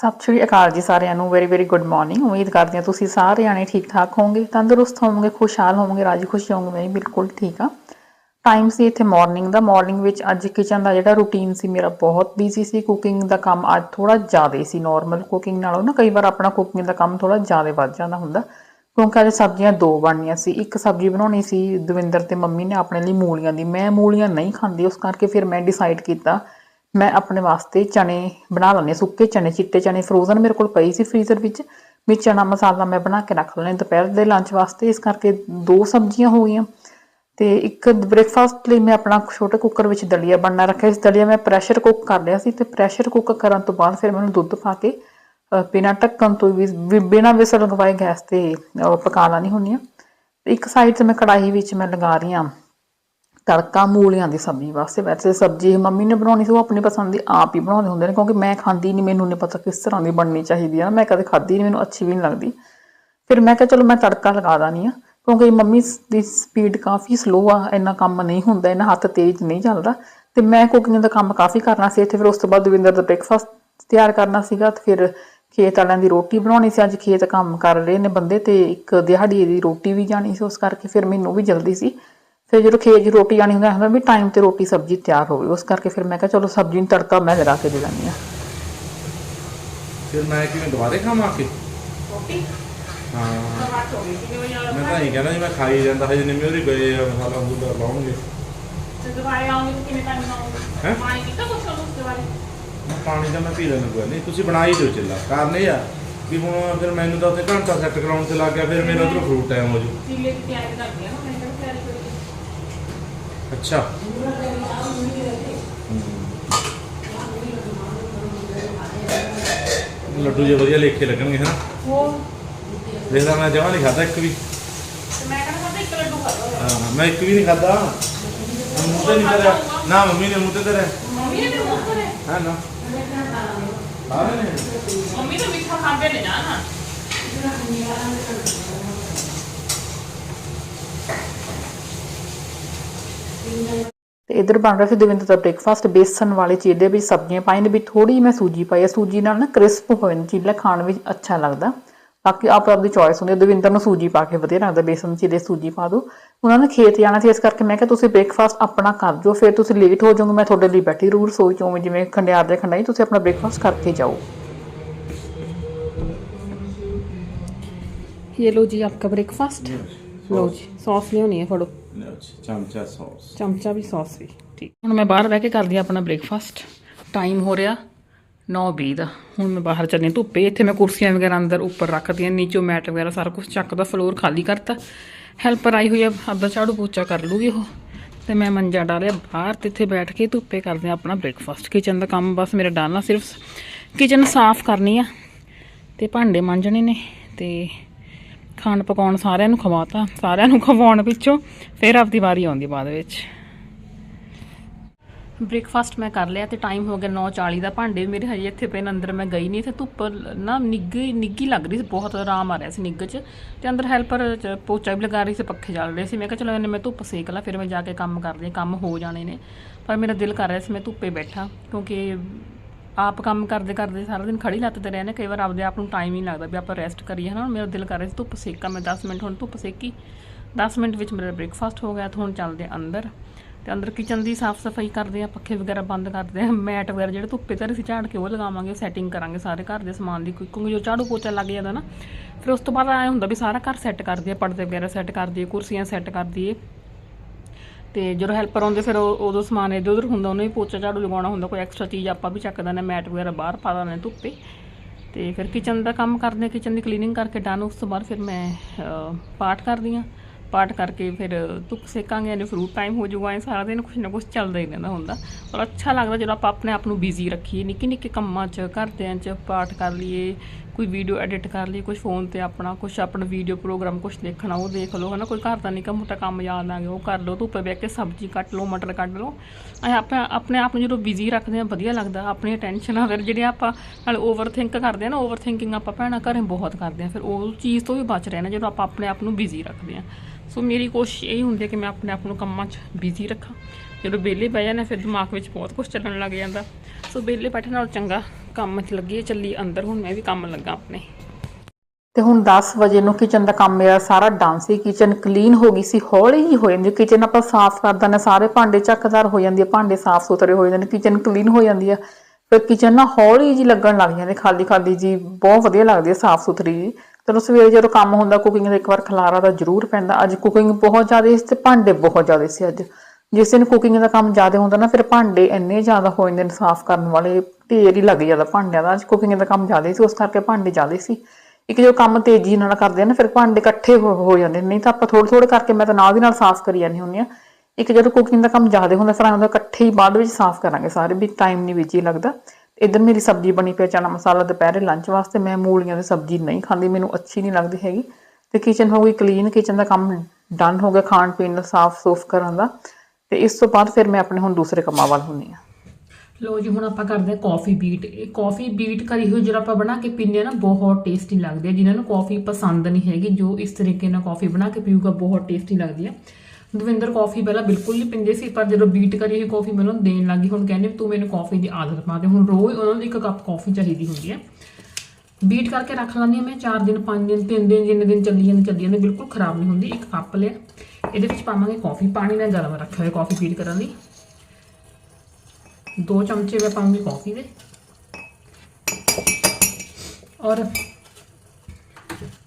ਸਤਿ ਸ਼੍ਰੀ ਅਕਾਲ ਜੀ ਸਾਰਿਆਂ ਨੂੰ ਵੈਰੀ ਵੈਰੀ ਗੁੱਡ ਮਾਰਨਿੰਗ ਉਮੀਦ ਕਰਦੇ ਹਾਂ ਤੁਸੀਂ ਸਾਰੇ ਜਾਣੇ ਠੀਕ ਠਾਕ ਹੋਵੋਗੇ, ਤੰਦਰੁਸਤ ਹੋਵੋਗੇ, ਖੁਸ਼ਹਾਲ ਹੋਵੋਗੇ, ਰਾਜੀ ਖੁਸ਼ੀ ਹੋਵੋਗੇ, ਮੈਂ ਬਿਲਕੁਲ ਠੀਕ ਆ ਟਾਈਮ ਸੀ ਇੱਥੇ ਮਾਰਨਿੰਗ ਦਾ ਮਾਰਨਿੰਗ ਵਿੱਚ ਅੱਜ ਕਿਚਨ ਦਾ ਜਿਹੜਾ ਰੂਟੀਨ ਸੀ, ਮੇਰਾ ਬਹੁਤ ਬਿਜ਼ੀ ਸੀ। ਕੁਕਿੰਗ ਦਾ ਕੰਮ ਅੱਜ ਥੋੜਾ ਜ਼ਿਆਦਾ ਸੀ ਨਾਰਮਲ ਕੁਕਿੰਗ ਨਾਲੋਂ ਨਾ, ਕਈ ਵਾਰ ਆਪਣਾ ਕੁਕਿੰਗ ਦਾ ਕੰਮ ਥੋੜਾ ਜ਼ਿਆਦਾ ਵੱਧ ਜਾਂਦਾ ਹੁੰਦਾ। ਕਿਉਂਕਿ ਅੱਜ ਸਬਜ਼ੀਆਂ ਦੋ ਬਣਨੀਆਂ ਸੀ, ਇੱਕ ਸਬਜ਼ੀ ਬਣਾਉਣੀ ਸੀ, ਦਵਿੰਦਰ ਤੇ ਮੰਮੀ ਨੇ ਆਪਣੇ ਲਈ ਮੂਲੀਆਂ ਦੀ, ਮੈਂ ਮੂਲੀਆਂ ਨਹੀਂ ਖਾਂਦੀ, ਉਸ ਕਰਕੇ ਫਿਰ ਮੈਂ ਡਿਸਾਈਡ ਕੀਤਾ ਮੈਂ ਆਪਣੇ ਵਾਸਤੇ ਚਣੇ ਬਣਾ ਲੈਣੇ ਸੁੱਕੇ ਚਣੇ ਚਿੱਟੇ ਚਣੇ ਫਰੋਜ਼ਨ ਮੇਰੇ ਕੋਲ ਪਈ ਸੀ ਫ੍ਰੀਜ਼ਰ ਵਿੱਚ। ਵੀ ਚਨਾ ਮਸਾਲਾ ਮੈਂ ਬਣਾ ਕੇ ਰੱਖ ਲੈਣੇ ਦੁਪਹਿਰ ਦੇ ਲੰਚ ਵਾਸਤੇ ਇਸ ਕਰਕੇ ਦੋ ਸਬਜ਼ੀਆਂ ਹੋ ਗਈਆਂ। ਤੇ ਇੱਕ ਬ੍ਰੇਕਫਾਸਟ ਲਈ ਮੈਂ ਆਪਣਾ ਛੋਟੇ ਕੁੱਕਰ ਵਿੱਚ ਦਲੀਆ ਬਣਨਾ ਰੱਖਿਆ ਇਸ ਦਲੀਆ ਮੈਂ ਪ੍ਰੈਸ਼ਰ ਕੁੱਕ ਕਰ ਲਿਆ ਸੀ ਤੇ ਪ੍ਰੈਸ਼ਰ ਕੁੱਕ ਕਰਨ ਤੋਂ ਬਾਅਦ ਫਿਰ ਮੈਨੂੰ ਦੁੱਧ ਪਾ ਕੇ ਬਿਨਾਂ ਢੱਕਣ ਤੋਂ ਵੀ ਵੀ- ਬਿਨਾਂ ਵਿਸਲ ਲਗਵਾਏ ਗੈਸ ਤੇ ਅ, ਪਕਾ ਲਾਣੀ ਹੁੰਦੀ ਆ ਇੱਕ ਸਾਈਡ ਤੇ ਮੈਂ ਕੜਾਹੀ ਵਿੱਚ ਮੈਂ ਲਗਾ ਰਹੀ ਹਾਂ। ਤੜਕਾ ਮੂਲੀਆਂ ਦੀ ਸਬਜ਼ੀ ਵਾਸਤੇ। ਵੈਸੇ ਸਬਜ਼ੀ ਮੰਮੀ ਨੇ ਬਣਾਉਣੀ ਸੀ, ਉਹ ਆਪਣੀ ਪਸੰਦ ਦੀ ਆਪ ਹੀ ਬਣਾਉਂਦੇ ਹੁੰਦੇ ਨੇ, ਕਿਉਂਕਿ ਮੈਂ ਖਾਂਦੀ ਨਹੀਂ ਮੈਨੂੰ ਨਹੀਂ ਪਤਾ ਕਿਸ ਤਰ੍ਹਾਂ ਦੀ ਬਣਨੀ ਚਾਹੀਦੀ ਆ ਨਾ। ਮੈਂ ਕਦੇ ਖਾਧੀ ਨਹੀਂ ਮੈਨੂੰ ਅੱਛੀ ਵੀ ਨਹੀਂ ਲੱਗਦੀ। ਫਿਰ ਮੈਂ ਕਿਹਾ ਚਲੋ ਮੈਂ ਤੜਕਾ ਲਗਾ ਦਾਨੀ ਆ, ਕਿਉਂਕਿ ਮੰਮੀ ਦੀ ਸਪੀਡ ਕਾਫੀ ਸਲੋ ਆ, ਇੰਨਾ ਕੰਮ ਨਹੀਂ ਹੁੰਦਾ ਇਹਨਾਂ ਹੱਥ ਤੇਜ਼ ਨਹੀਂ ਚੱਲਦਾ। ਤੇ ਮੈਂ ਕੁਕਿੰਗ ਦਾ ਕੰਮ ਕਾਫੀ ਕਰਨਾ ਸੀ, ਇੱਥੇ ਫਿਰ ਉਸ ਤੋਂ ਬਾਅਦ ਦਵਿੰਦਰ ਦਾ ਬ੍ਰੇਕਫਾਸਟ ਤਿਆਰ ਕਰਨਾ ਸੀਗਾ, ਤੇ ਫਿਰ ਖੇਤ ਵਾਲਿਆਂ ਦੀ ਰੋਟੀ ਬਣਾਉਣੀ ਸੀ। ਅੱਜ ਖੇਤ ਕੰਮ ਕਰ ਰਹੇ ਨੇ ਬੰਦੇ, ਤੇ ਇੱਕ ਦਿਹਾੜੀ ਦੀ ਰੋਟੀ ਵੀ ਜਾਣੀ ਸੀ, ਉਸ ਕਰਕੇ ਫਿਰ ਮੈਨੂੰ ਵੀ ਜਲਦੀ ਸੀ। ਫਿਰ ਜਦੋਂ ਖੇਤ ਦੀ ਰੋਟੀ ਜਾਣੀ ਹੁੰਦਾ ਹੁੰਦਾ ਵੀ ਟਾਈਮ ਤੇ ਰੋਟੀ ਸਬਜ਼ੀ ਤਿਆਰ ਹੋਵੇ। ਉਸ ਕਰਕੇ ਫਿਰ ਮੈਂ ਕਿਹਾ ਚਲੋ ਸਬਜ਼ੀ ਨੂੰ ਤੜਕਾ ਮੈਂ ਲਗਾ ਕੇ ਦੇ ਦਿੰਦੀ ਆ। ਫਿਰ ਮੈਂ ਕਿਵੇਂ ਦੁਬਾਰੇ ਖਾਵਾਂ ਆ ਕੇ ਰੋਟੀ? ਹਾਂ। ਟਮਾਟਰ ਹੋ ਗਈ ਕਿਵੇਂ ਮੈਂ ਤਾਂ ਇਹ ਕਹਿੰਦਾ ਜੀ ਮੈਂ ਖਾਈ ਜਾਂਦਾ ਹਜੇ ਨਿੰਮੇ ਉਹਦੇ ਗਏ ਆ ਮਸਾਲਾ ਮੂਲਾ ਲਾਉਣਗੇ। ਤੇ ਦੁਬਾਰੇ ਆਉਂਗੇ ਤਾਂ ਕਿਵੇਂ ਟਾਈਮ ਹੈਂ? ਲਾਉਂਗੇ ਪਾਣੀ ਕਿਤਾ ਕੁਛ ਉਸ ਦੇ ਬਾਰੇ? ਮੈਂ ਪਾਣੀ ਤਾਂ ਮੈਂ ਪੀ ਲੈਣਾ ਕੋਈ ਨਹੀਂ। ਤੁਸੀਂ ਬਣਾ ਹੀ ਦਿਓ ਚੱਲਾ। ਕਾਰਨ ਇਹ ਆ ਕਿ ਹੁਣ ਫਿਰ ਮੈਨੂੰ ਤਾਂ ਉੱਥੇ ਘੰਟਾ ਸੈੱਟ ਕਰਾਉਣ ਤੇ ਲੱਗ ਗਿਆ ਫਿਰ ਮੇਰਾ ਉਧਰੋਂ ਫਰੂਟ ਟਾਈਮ ਹੋ ਜੂ। ਚੀਲੇ ਦੀ ਤਿਆਰੀ ਕਰਦੀ ਆ ਨਾ ਮੈਂ ਅੱਛਾ। ਲੱਡੂ ਜੇ ਵਧੀਆ ਲੇਖੇ ਲੱਗਣਗੇ ਹਨਾ ਹੋਰ ਦੇਖਦਾ ਮੈਂ ਜਮਾ ਨਹੀਂ ਖਾਦਾ ਇੱਕ ਵੀ ਤੇ ਮੈਂ ਕਹਿੰਦਾ ਪਤਾ ਇੱਕ ਲੱਡੂ ਖਾ ਲਓ ਹਾਂ, ਮੈਂ ਇੱਕ ਵੀ ਨਹੀਂ ਖਾਦਾ ਮੂੰਹ ਤੇ ਨਹੀਂ ਤੇਰਾ ਨਾ ਮੰਮੀ ਨੇ ਮੂੰਹ ਤੇ ਤੇਰਾ ਮੰਮੀ ਨੇ ਤੇ ਮੂੰਹ ਨਾ ਹਾਂ ਨੇ ਮੰਮੀ ਤਾਂ ਮਿੱਠਾ ਖਾਂਦੇ ਨੇ ਨਾ ਨਾ ਤੇ ਇਧਰ ਬਣ ਰਿਹਾ ਸੀ ਦਵਿੰਦਰ ਦਾ ਬ੍ਰੇਕਫਾਸਟ ਬੇਸਨ ਵਾਲੇ ਚੀਲੇ ਵਿੱਚ ਸਬਜ਼ੀਆਂ ਪਾਈਆਂ ਨੇ ਵੀ ਥੋੜੀ ਮੈਂ ਸੂਜੀ ਪਾਈ ਹੈ ਸੂਜੀ ਨਾਲ ਨਾ ਕ੍ਰਿਸਪ ਹੋਏ ਨੇ ਚੀਲਾ ਖਾਣ ਵਿੱਚ ਅੱਛਾ ਲੱਗਦਾ ਬਾਕੀ ਆਪ ਆਪ ਦੀ ਚੋਇਸ ਹੁੰਦੀ ਹੈ ਦਵਿੰਦਰ ਨੂੰ ਸੂਜੀ ਪਾ ਕੇ ਵਧੀਆ ਲੱਗਦਾ ਬੇਸਨ ਚੀਲੇ ਸੂਜੀ ਪਾ ਦਿਓ ਉਹਨਾਂ ਨੇ ਖੇਤ ਜਾਣਾ ਸੀ ਇਸ ਕਰਕੇ ਮੈਂ ਕਿਹਾ ਤੁਸੀਂ ਬ੍ਰੇਕਫਾਸਟ ਆਪਣਾ ਕਰ ਦਿਓ ਫਿਰ ਤੁਸੀਂ ਲੇਟ ਹੋ ਜਾਓਗੇ ਮੈਂ ਤੁਹਾਡੇ ਲਈ ਬੈਠੀ ਰਹੂ ਰਸੋਈ ਚੋਂ ਉਵੇਂ ਜਿਵੇਂ ਖੰਡਿਆਰ ਦੇ ਖੰਡਾਈ ਤੁਸੀਂ ਆਪਣਾ ਬ੍ਰੇਕਫਾਸਟ ਕਰਕੇ ਜਾਓ ये लो जी आपका ब्रेकफास्ट लो जी सॉस ਲਿਆਉਣੀ ਹੈ ਫੜੋ ਚਮਚਾ ਸੌਸ। ਚਮਚਾ ਵੀ ਸੌਸ ਵੀ ਠੀਕ। ਹੁਣ ਮੈਂ ਬਾਹਰ ਬਹਿ ਕੇ ਕਰਦੀ ਹਾਂ ਆਪਣਾ ਬ੍ਰੇਕਫਾਸਟ ਟਾਈਮ ਹੋ ਰਿਹਾ 9:20 ਦਾ। ਹੁਣ ਮੈਂ ਬਾਹਰ ਚੱਲਣੀ ਹਾਂ ਧੁੱਪੇ ਇੱਥੇ ਮੈਂ ਕੁਰਸੀਆਂ ਵਗੈਰਾ ਅੰਦਰ ਉੱਪਰ ਰੱਖਦੀਆਂ ਨੀਚੋਂ ਮੈਟ ਵਗੈਰਾ ਸਾਰਾ ਕੁਝ ਚੱਕਦਾ ਫਲੋਰ ਖਾਲੀ ਕਰਤਾ। ਹੈਲਪਰ ਆਈ ਹੋਈ ਆ ਅੱਧਾ ਝਾੜੂ ਪੋਚਾ ਕਰ ਲੂਗੀ ਉਹ। ਤੇ ਮੈਂ ਮੰਜਾ ਡਾਲਿਆ ਬਾਹਰ ਤੇ ਇੱਥੇ ਬੈਠ ਕੇ ਧੁੱਪੇ ਕਰਦੇ ਹਾਂ ਆਪਣਾ ਬ੍ਰੇਕਫਾਸਟ ਕਿਚਨ ਦਾ ਕੰਮ ਬਸ ਮੇਰਾ ਡਾਲਣਾ ਸਿਰਫ। ਕਿਚਨ ਸਾਫ਼ ਕਰਨੀ ਆ। ਤੇ ਭਾਂਡੇ ਮਾਂਜਣੇ ਨੇ ਤੇ ਖਾਣ ਪਕਾਉਣ ਸਾਰਿਆਂ ਨੂੰ ਖਵਾਤਾ, ਸਾਰਿਆਂ ਨੂੰ ਖਵਾਉਣ ਪਿੱਛੋਂ ਫਿਰ ਆਪਦੀ ਵਾਰੀ ਆਉਂਦੀ ਬਾਅਦ ਵਿੱਚ। ਬ੍ਰੇਕਫਾਸਟ ਮੈਂ ਕਰ ਲਿਆ ਤੇ ਟਾਈਮ ਹੋ ਗਿਆ 9:40 ਦਾ। ਭਾਂਡੇ ਵੀ ਮੇਰੇ ਹਜੇ ਇੱਥੇ ਪਏ ਨੇ, ਅੰਦਰ ਮੈਂ ਗਈ ਨਹੀਂ। ਤੇ ਧੁੱਪ ਨਾ ਨਿੱਗੀ ਨਿੱਗੀ ਲੱਗ ਰਹੀ ਸੀ, ਬਹੁਤ ਆਰਾਮ ਆ ਰਿਹਾ ਸੀ ਨਿੱਗ 'ਚ। ਤੇ ਅੰਦਰ ਹੈਲਪਰ ਪੋਚਾ ਵੀ ਲਗਾ ਰਹੀ ਸੀ, ਪੱਖੇ ਚੱਲ ਰਹੇ ਸੀ। ਮੈਂ ਕਿਹਾ ਚਲੋ ਇਹਨੇ ਮੈਂ ਧੁੱਪ ਸੇਕ ਲਾ, ਫਿਰ ਮੈਂ ਜਾ ਕੇ ਕੰਮ ਕਰਦੀ ਹਾਂ, ਕੰਮ ਹੋ ਜਾਣੇ ਨੇ। ਪਰ ਮੇਰਾ ਦਿਲ ਕਰ ਰਿਹਾ ਸੀ ਮੈਂ ਧੁੱਪੇ ਬੈਠਾ, ਕਿਉਂਕਿ ਆਪ ਕੰਮ ਕਰਦੇ ਕਰਦੇ ਸਾਰਾ ਦਿਨ ਖੜੀ ਲੱਤ ਤੇ ਰਹਿੰਦੇ, ਕਈ ਵਾਰ ਆਪਦੇ ਆਪ ਨੂੰ ਟਾਈਮ ਹੀ ਨਹੀਂ ਲੱਗਦਾ ਵੀ ਆਪਾਂ ਰੈਸਟ ਕਰੀਏ, ਹਨਾ? ਮੇਰਾ ਦਿਲ ਕਰ ਰਿਹਾ ਸੀ ਧੁੱਪ ਸੇਕਾ, ਮੈਂ 10 ਮਿੰਟ, ਹੁਣ ਧੁੱਪ ਸੇਕੀ। 10 ਮਿੰਟ ਵਿੱਚ ਮੇਰਾ ਬ੍ਰੇਕਫਾਸਟ ਹੋ ਗਿਆ ਤਾਂ ਹੁਣ ਚੱਲਦੇ ਆ ਅੰਦਰ। ਤੇ ਅੰਦਰ ਕਿਚਨ ਦੀ ਸਾਫ਼ ਸਫ਼ਾਈ ਕਰਦੇ ਆ ਪੱਖੇ ਵਗੈਰਾ ਬੰਦ ਕਰਦੇ ਆ ਮੈਟ ਵਗੈਰਾ ਜਿਹੜੇ ਧੁੱਪੇ ਤੇ ਅਸੀਂ ਝਾੜ ਕੇ ਉਹ ਲਗਾਵਾਂਗੇ ਸੈਟਿੰਗ ਕਰਾਂਗੇ ਸਾਰੇ ਘਰ ਦੇ ਸਮਾਨ ਦੀ, ਕਿਉਂਕਿ ਜੋ ਝਾੜੂ ਪੋਚਾ ਲੱਗ ਜਾਂਦਾ ਨਾ, ਫਿਰ ਉਸ ਤੋਂ ਬਾਅਦ ਐ ਹੁੰਦਾ ਵੀ ਸਾਰਾ ਘਰ ਸੈੱਟ ਕਰ ਦਈਏ, ਪਰਦੇ ਵਗੈਰਾ ਸੈੱਟ ਕਰ ਦਈਏ, ਕੁਰਸੀਆਂ ਸੈੱਟ ਕਰ ਦਈਏ। ਤੇ ਜਦੋਂ ਹੈਲਪਰ ਆਉਂਦੇ, ਫਿਰ ਉਹ- ਉਦੋਂ ਸਮਾਨ ਇੱਧਰ ਉੱਧਰ ਹੁੰਦਾ, ਉਹਨੂੰ ਵੀ ਪੋਚਾ ਝਾੜੂ ਲਗਾਉਣਾ ਹੁੰਦਾ, ਕੋਈ ਐਕਸਟਰਾ ਚੀਜ਼ ਆਪਾਂ ਵੀ ਚੱਕ ਦਿੰਦੇ ਮੈਟ ਵਗੈਰਾ ਬਾਹਰ ਪਾ ਦਿੰਦੇ ਧੁੱਪੇ। ਤੇ ਫਿਰ ਕਿਚਨ ਦਾ ਕੰਮ ਕਰਦੇ ਕਿਚਨ ਦੀ ਕਲੀਨਿੰਗ ਕਰਕੇ ਡਨ ਉਸ ਤੋਂ ਬਾਅਦ ਫਿਰ ਮੈਂ ਪਾਠ ਕਰਦੀ ਹਾਂ। ਪਾਠ ਕਰਕੇ ਫਿਰ ਧੁੱਪ ਸੇਕਾਂਗੇ ਇਹਨੇ ਫਰੂਟ ਟਾਈਮ ਹੋ ਜਾਊਗਾ ਇਹ ਸਾਰਾ ਦਿਨ ਕੁਛ ਨਾ ਕੁਛ ਚੱਲਦਾ ਹੀ ਰਹਿੰਦਾ ਹੁੰਦਾ। ਪਰ ਅੱਛਾ ਲੱਗਦਾ ਜਦੋਂ ਆਪਾਂ ਆਪਣੇ ਆਪ ਨੂੰ ਬਿਜ਼ੀ ਰੱਖੀਏ ਨਿੱਕੇ ਨਿੱਕੇ ਕੰਮਾਂ 'ਚ, ਘਰਦਿਆਂ 'ਚ ਪਾਠ ਕਰ ਲਈਏ ਕੋਈ ਵੀਡੀਓ ਐਡਿਟ ਕਰ ਲਈ ਕੁਝ ਫੋਨ ਤੇ ਆਪਣਾ ਕੁਝ ਆਪਣਾ ਵੀਡੀਓ ਪ੍ਰੋਗਰਾਮ ਕੁਝ ਦੇਖਣਾ, ਉਹ ਦੇਖ ਲਓ, ਹਨਾ? ਕੋਈ ਘਰ ਦਾ ਨਿੱਕਾ ਮੋਟਾ ਕੰਮ ਯਾਦ ਆ ਗਿਆ, ਉਹ ਕਰ ਲਓ, ਧੁੱਪ ਬਹਿ ਕੇ ਸਬਜ਼ੀ ਕੱਟ ਲਓ, ਮਟਰ ਕੱਢ ਲਓ। ਐ ਆਪਾਂ ਆਪਣੇ ਆਪ ਨੂੰ ਜਦੋਂ ਬਿਜ਼ੀ ਰੱਖਦੇ ਆ ਵਧੀਆ ਲੱਗਦਾ, ਆਪਣੀਆਂ ਟੈਨਸ਼ਨਾਂ ਫਿਰ ਜਿਹੜੀਆਂ ਆਪਾਂ ਨਾਲ ਓਵਰ ਥਿੰਕ ਕਰਦੇ ਆ ਨਾ ਓਵਰ ਥਿੰਕਿੰਗ ਆਪਾਂ ਭੈਣਾਂ ਘਰੇ ਬਹੁਤ ਕਰਦੇ ਆ ਫਿਰ ਉਹ ਚੀਜ਼ ਤੋਂ ਵੀ ਬਚ ਰਹੇ ਨੇ ਜਦੋਂ ਆਪਾਂ ਆਪਣੇ ਆਪ ਨੂੰ ਬਿਜ਼ੀ ਰੱਖਦੇ ਆ ਸੋ ਮੇਰੀ ਕੋਸ਼ਿਸ਼ ਇਹ ਹੁੰਦੀ ਹੈ ਕਿ ਮੈਂ ਆਪਣੇ ਆਪ ਨੂੰ ਕੰਮਾਂ 'ਚ ਬਿਜ਼ੀ ਰੱਖਾਂ। ਜਦੋਂ ਵਿਹਲੇ ਬਹਿ ਜਾਂਦੇ ਫਿਰ ਦਿਮਾਗ ਵਿੱਚ ਬਹੁਤ ਕੁਝ ਚੱਲਣ ਲੱਗ ਜਾਂਦਾ। ਸੋ ਵਿਹਲੇ ਬੈਠਣ ਨਾਲ ਚੰਗਾ ਕੰਮ 'ਚ ਲੱਗੀ ਚੱਲੀ ਅੰਦਰ, ਹੁਣ ਮੈਂ ਵੀ ਕੰਮ ਲੱਗਾ ਆਪਣੇ। ਤੇ ਹੁਣ 10 ਵਜੇ ਨੂੰ ਕਿਚਨ ਦਾ ਕੰਮ ਮੇਰਾ ਸਾਰਾ ਡਨ ਸੀ ਕਿਚਨ ਕਲੀਨ ਹੋ ਗਈ ਸੀ, ਹੌਲੀ ਹੀ ਹੋ ਜਾਂਦੀ ਕਿਚਨ ਆਪਾਂ ਸਾਫ਼ ਕਰ ਦਿੰਦੇ ਸਾਰੇ ਭਾਂਡੇ ਚੱਕਦਾਰ ਹੋ ਜਾਂਦੀ ਭਾਂਡੇ ਸਾਫ਼ ਸੁਥਰੇ ਹੋ ਜਾਂਦੇ ਕਿਚਨ ਕਲੀਨ ਹੋ ਜਾਂਦੀ ਹੈ ਫਿਰ ਕਿਚਨ ਨਾ ਹੌਲੀ ਜੀ ਲੱਗਣ ਲੱਗ ਜਾਂਦੀ, ਖਾਲੀ ਖਾਲੀ ਜੀ ਬਹੁਤ ਵਧੀਆ ਲੱਗਦੀ ਹੈ ਸਾਫ਼ ਸੁਥਰੀ ਜੀ ਚਲੋ ਸਵੇਰੇ ਜਦੋਂ ਕੰਮ ਹੁੰਦਾ ਕੁਕਿੰਗ ਦਾ ਇੱਕ ਵਾਰ ਖਲਾਰਾ ਤਾਂ ਜ਼ਰੂਰ ਪੈਂਦਾ। ਅੱਜ ਕੁਕਿੰਗ ਬਹੁਤ ਜ਼ਿਆਦਾ ਸੀ ਤੇ ਭਾਂਡੇ ਬਹੁਤ ਜ਼ਿਆਦਾ ਸੀ ਅੱਜ। ਜਿਸ ਦਿਨ ਕੁਕਿੰਗ ਦਾ ਕੰਮ ਜ਼ਿਆਦਾ ਹੁੰਦਾ ਨਾ, ਫਿਰ ਭਾਂਡੇ ਇੰਨੇ ਜ਼ਿਆਦਾ ਹੋ ਜਾਂਦੇ ਨੇ ਸਾਫ਼ ਕਰਨ ਵਾਲੇ, ਢੇਰ ਹੀ ਲੱਗ ਜਾਂਦਾ ਭਾਂਡਿਆਂ ਦਾ। ਅੱਜ ਕੁਕਿੰਗ ਦਾ ਕੰਮ ਜ਼ਿਆਦਾ ਸੀ, ਉਸ ਕਰਕੇ ਭਾਂਡੇ ਜ਼ਿਆਦਾ ਸੀ। ਇੱਕ ਜੋ ਕੰਮ ਤੇਜ਼ੀ ਨਾਲ ਕਰਦੇ ਆ ਨਾ, ਫਿਰ ਭਾਂਡੇ ਇਕੱਠੇ ਹੋ ਹੋ ਜਾਂਦੇ ਨੇ। ਨਹੀਂ ਤਾਂ ਆਪਾਂ ਥੋੜ੍ਹੇ ਥੋੜ੍ਹੇ ਕਰਕੇ ਮੈਂ ਤਾਂ ਨਾਲ ਦੀ ਨਾਲ ਸਾਫ਼ ਕਰੀ ਜਾਂਦੀ ਹੁੰਦੀ ਆ। ਇੱਕ ਜਦੋਂ ਕੁਕਿੰਗ ਦਾ ਕੰਮ ਜ਼ਿਆਦਾ ਹੁੰਦਾ, ਫਿਰ ਆਉਂਦਾ ਇਕੱਠੇ ਹੀ ਬਾਅਦ ਵਿੱਚ ਸਾਫ਼ ਕਰਾਂਗੇ ਸਾਰੇ, ਵੀ ਟਾਈਮ ਨਹੀਂ ਵਿੱਚ ਹੀ ਲੱਗਦਾ। ਇੱਧਰ ਮੇਰੀ ਸਬਜ਼ੀ ਬਣੀ ਪਈ ਚਨਾ ਮਸਾਲਾ ਦੁਪਹਿਰੇ ਲੰਚ ਵਾਸਤੇ, ਮੈਂ ਮੂਲੀਆਂ ਦੀ ਸਬਜ਼ੀ ਨਹੀਂ ਖਾਂਦੀ, ਮੈਨੂੰ ਅੱਛੀ ਨਹੀਂ ਲੱਗਦੀ ਹੈਗੀ। ਤੇ ਕਿਚਨ ਹੋ ਗਈ ਕਲੀਨ ਕਿਚਨ ਦਾ ਕੰਮ ਡਨ ਹੋ ਗਿਆ ਖਾਣ ਪੀਣ ਦਾ ਸਾਫ਼ ਸੂਫ ਕਰਨ ਦਾ। ਤੇ ਇਸ ਤੋਂ ਬਾਅਦ ਫਿਰ ਮੈਂ ਆਪਣੇ ਹੁਣ ਦੂਸਰੇ ਕੰਮਾਂ ਵੱਲ ਹੁੰਨੀ ਆ ਲੋ ਜੀ, ਹੁਣ ਆਪਾਂ ਕਰਦੇ ਹਾਂ ਕਾਫੀ ਬੀਟ ਇਹ ਕਾਫੀ ਬੀਟ ਕਰੀ ਹੋਈ ਜਿਹੜਾ ਆਪਾਂ ਬਣਾ ਕੇ ਪੀਂਦੇ ਆ ਨਾ, ਬਹੁਤ ਟੇਸਟੀ ਲੱਗਦੀ ਹੈ। ਜਿਨ੍ਹਾਂ ਨੂੰ ਕਾਫੀ ਪਸੰਦ ਨਹੀਂ ਹੈਗੀ, ਜੋ ਇਸ ਤਰੀਕੇ ਨਾਲ ਕਾਫੀ ਬਣਾ ਕੇ ਪੀਊਗਾ, ਬਹੁਤ ਟੇਸਟੀ ਲੱਗਦੀ ਹੈ। ਦਵਿੰਦਰ ਕਾਫੀ ਪਹਿਲਾਂ ਬਿਲਕੁਲ ਨਹੀਂ ਪੀਂਦੇ ਸੀ, ਪਰ ਜਦੋਂ ਬੀਟ ਕਰੀ ਹੋਈ ਕਾਫੀ ਮੈਨੂੰ ਦੇਣ ਲੱਗੀ। ਹੁਣ ਕਹਿੰਦੇ ਤੂੰ ਮੈਨੂੰ ਕਾਫੀ ਦੀ ਆਦਤ ਪਾ ਦੇ। ਹੁਣ ਰੋਜ਼ ਉਹਨਾਂ ਨੂੰ ਇੱਕ ਕੱਪ ਕਾਫੀ ਚਾਹੀਦੀ ਹੁੰਦੀ ਹੈ। ਬੀਟ ਕਰਕੇ ਰੱਖ ਲੈਂਦੀ ਹਾਂ ਮੈਂ। 4 ਦਿਨ 5 ਦਿਨ 3 ਦਿਨ, ਜਿੰਨੇ ਦਿਨ ਚੱਲੀ ਜਾਂਦੇ ਚੱਲੀ ਜਾਂਦੇ ਬਿਲਕੁਲ ਖਰਾਬ ਨਹੀਂ ਹੁੰਦੀ। ਇੱਕ ਕੱਪ ਲਿਆ ਇਹਦੇ ਵਿੱਚ ਪਾਵਾਂਗੇ ਕਾਫੀ ਪਾਣੀ ਨਾਲ ਗਰਮ ਰੱਖਿਆ ਹੋਇਆ ਕਾਫੀ ਬੀਟ ਕਰਨ ਲਈ। ਦੋ ਚਮਚੇ ਮੈਂ ਪਾਉਂਗੀ ਕਾਫੀ ਦੇ। ਔਰ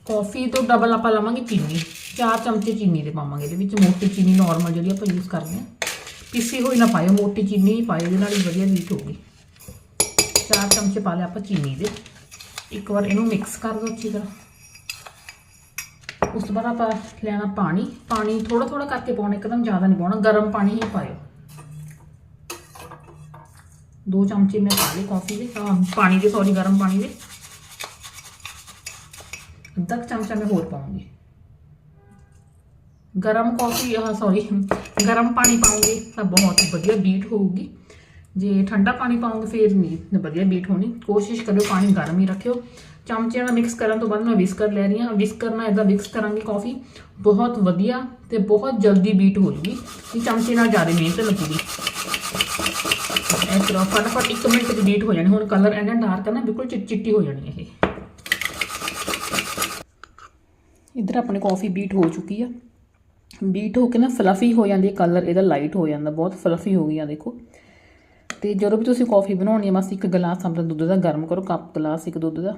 ਕਾਫੀ ਤੋਂ ਡਬਲ ਆਪਾਂ ਲਵਾਂਗੇ ਚੀਨੀ। ਚਾਰ ਚਮਚੇ ਚੀਨੀ ਦੇ ਪਾਵਾਂਗੇ ਇਹਦੇ ਵਿੱਚ। ਮੋਟੀ ਚੀਨੀ ਨਾਰਮਲ ਜਿਹੜੀ ਆਪਾਂ ਯੂਜ਼ ਕਰਦੇ ਹਾਂ। ਪੀਸੀ ਹੋਈ ਨਾ ਪਾਇਓ, ਮੋਟੀ ਚੀਨੀ ਹੀ ਪਾਇਓ, ਇਹਦੇ ਨਾਲ ਹੀ ਵਧੀਆ ਮੀਟ ਹੋਊਗੀ। ਚਾਰ ਚਮਚੇ ਪਾ ਲਿਆ ਆਪਾਂ ਚੀਨੀ ਦੇ। ਇੱਕ ਵਾਰ ਇਹਨੂੰ ਮਿਕਸ ਕਰ ਦਿਓ ਅੱਛੀ ਤਰ੍ਹਾਂ। ਉਸ ਤੋਂ ਬਾਅਦ ਆਪਾਂ ਲੈਣਾ ਪਾਣੀ। ਪਾਣੀ ਥੋੜਾ ਥੋੜਾ ਕਰਕੇ ਪਾਉਣਾ, ਇੱਕਦਮ ਜ਼ਿਆਦਾ ਨਹੀਂ ਪਾਉਣਾ, ਗਰਮ ਪਾਣੀ ਹੀ ਪਾਇਓ। ਦੋ ਚਮਚੇ ਮੈਂ ਪਾ ਲਏ ਕਾਫੀ ਦੇ। ਅਹ ਪਾਣੀ ਦੇ ਸੌਰੀ ਗਰਮ ਪਾਣੀ ਦੇ। ਅੱਧਾ ਕੁ ਚਮਚਾ ਮੈਂ ਹੋਰ ਪਾਉਂਗੀ। ਗਰਮ ਕਾਫੀ ਹਾਂ ਸੌਰੀ ਗਰਮ ਪਾਣੀ ਪਾਉਂਗੇ ਤਾਂ ਬਹੁਤ ਵਧੀਆ ਬੀਟ ਹੋਊਗੀ। ਜੇ ਠੰਡਾ ਪਾਣੀ ਪਾਉਂਗੇ, ਫਿਰ ਨਹੀਂ, ਵਧੀਆ ਬੀਟ ਹੋਣੀ। ਕੋਸ਼ਿਸ਼ ਕਰਿਓ ਪਾਣੀ ਗਰਮ ਹੀ ਰੱਖਿਓ। ਚਮਚੇ ਨਾਲ ਮਿਕਸ ਕਰਨ ਤੋਂ ਬਾਅਦ ਮੈਂ ਵਿਸਕਰ ਲੈ ਰਹੀ ਹਾਂ। ਵਿਸਕਰ ਨਾਲ ਇਦਾਂ ਮਿਕਸ ਕਰਾਂਗੇ ਕਾਫੀ ਬਹੁਤ ਵਧੀਆ ਤੇ ਬਹੁਤ ਜਲਦੀ ਬੀਟ ਹੋ ਜੂਗੀ। ਇਹ ਚਮਚੇ ਨਾਲ ਜ਼ਿਆਦਾ ਮਿਹਨਤ ਲੱਗੂਗੀ। ਇਸ ਤਰ੍ਹਾਂ ਫਟਾਫਟ 1 ਮਿੰਟ ਚ ਬੀਟ ਹੋ ਜਾਣੀ। ਹੁਣ ਕਲਰ ਇਹਨਾਂ ਡਾਰਕ ਹੈ ਨਾ, ਬਿਲਕੁਲ ਚਿੱਟੀ ਹੋ ਜਾਣੀ ਇਹ। ਇਧਰ ਆਪਣੇ ਕਾਫੀ ਬੀਟ ਹੋ ਚੁੱਕੀ ਆ। ਬੀਟ ਹੋ ਕੇ ਨਾ ਫਲਫੀ ਹੋ ਜਾਂਦੀ ਹੈ ਕਲਰ ਇਹਦਾ ਲਾਈਟ ਹੋ ਜਾਂਦਾ, ਬਹੁਤ ਫਲਫੀ ਹੋ ਗਈ ਆ ਦੇਖੋ। ਤੇ ਜਦੋਂ ਵੀ ਤੁਸੀਂ ਕਾਫੀ ਬਣਾਉਣੀ ਹੈ ਬਸ ਇੱਕ ਗਲਾਸ ਆਪਣਾ ਦੁੱਧ ਦਾ ਗਰਮ ਕਰੋ, ਕੱਪ, ਗਲਾਸ ਇੱਕ ਦੁੱਧ ਦਾ।